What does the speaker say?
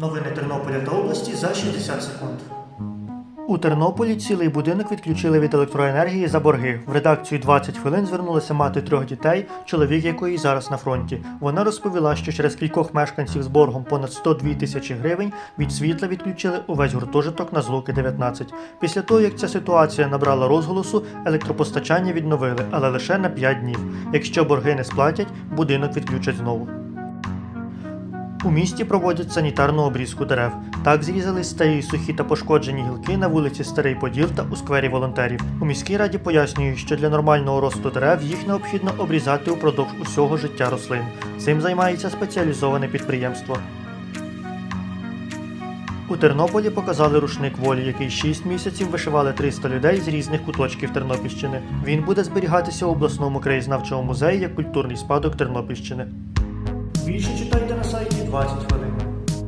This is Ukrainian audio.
Новини Тернополя та області за 60 секунд. У Тернополі цілий будинок відключили від електроенергії за борги. В редакцію 20 хвилин звернулася мати трьох дітей, чоловік якої зараз на фронті. Вона розповіла, що через кількох мешканців з боргом понад 102 тисячі гривень від світла відключили увесь гуртожиток на злуки 19. Після того, як ця ситуація набрала розголосу, електропостачання відновили, але лише на 5 днів. Якщо борги не сплатять, будинок відключать знову. У місті проводять санітарну обрізку дерев. Так зрізали старі сухі та пошкоджені гілки на вулиці Старий Поділ та у сквері волонтерів. У міській раді пояснюють, що для нормального росту дерев їх необхідно обрізати упродовж усього життя рослин. Цим займається спеціалізоване підприємство. У Тернополі показали рушник волі, який 6 місяців вишивали 300 людей з різних куточків Тернопільщини. Він буде зберігатися у обласному краєзнавчому музеї як культурний спадок Тернопільщини. Більше читайте на сайті 20 хвилин.